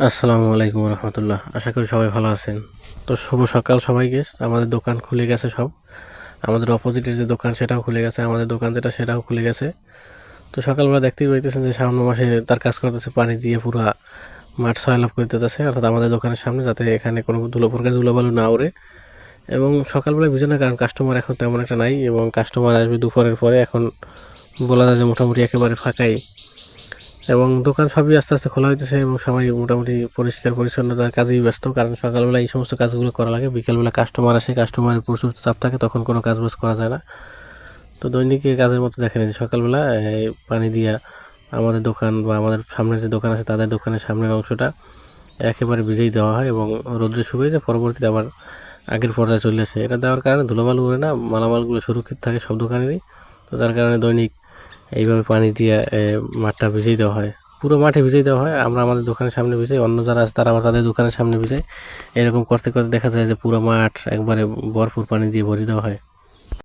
আসসালামু আলাইকুম রহমতুল্লাহ। আশা করি সবাই ভালো আছেন। তো শুভ সকাল সবাইকে। আমাদের দোকান খুলে গেছে সব। আমাদের অপোজিটের যে দোকান, সেটাও খুলে গেছে। আমাদের দোকান যেটা, সেটাও খুলে গেছে। তো সকালবেলা দেখতেই পাইতেছেন যে সামনে মাসে তার কাজ করতেছে, পানি দিয়ে পুরো মাঠ সয়লাভ করে দিতেছে অর্থাৎ আমাদের দোকানের সামনে, যাতে এখানে কোনো ধুলো, প্রকার ধুলোবালু না ওড়ে। এবং সকালবেলা বুঝে না কারণ কাস্টমার এখন তেমন একটা নাই এবং কাস্টমার আসবে দুপুরের পরে। এখন বলা যায় যে মোটামুটি একেবারে ফাঁকাই। এবং দোকান সবই আস্তে আস্তে খোলা হইতেছে এবং সবাই মোটামুটি পরিষ্কার পরিচ্ছন্নতার কাজেই ব্যস্ত। কারণ সকালবেলা এই সমস্ত কাজগুলো করা লাগে। বিকেলবেলা কাস্টমার আসে কাস্টমারের প্রচুর চাপ থাকে, তখন কোনো কাজ বাজ করা যায় না। তো দৈনিক কাজের মতো দেখেন যে সকালবেলা পানি দিয়া আমাদের দোকান বা আমাদের সামনে যে দোকান আছে, তাদের দোকানের সামনের অংশটা একেবারে ভিজেই দেওয়া হয় এবং রোদ্রে শুকিয়ে যায়। পরবর্তীতে আবার আগের পর্যায়ে চলে আসে। এটা দেওয়ার কারণে ধুলোবালু উড়ে না, মালামালগুলো সুরক্ষিত থাকে সব দোকানেরই। তো যার কারণে দৈনিক এইভাবে পানি দিয়ে মাঠটা ভিজিয়ে দেওয়া হয়। পুরো মাঠে ভিজিয়ে দেওয়া হয়। আমরা আমাদের দোকানের সামনে ভিজাই, অন্য যারা আছে তারা আবার তাদের দোকানের সামনে ভিজাই। এরকম করতে করতে দেখা যায় যে পুরো মাঠ একবারে ভরপুর পানি দিয়ে ভরে দেওয়া হয়।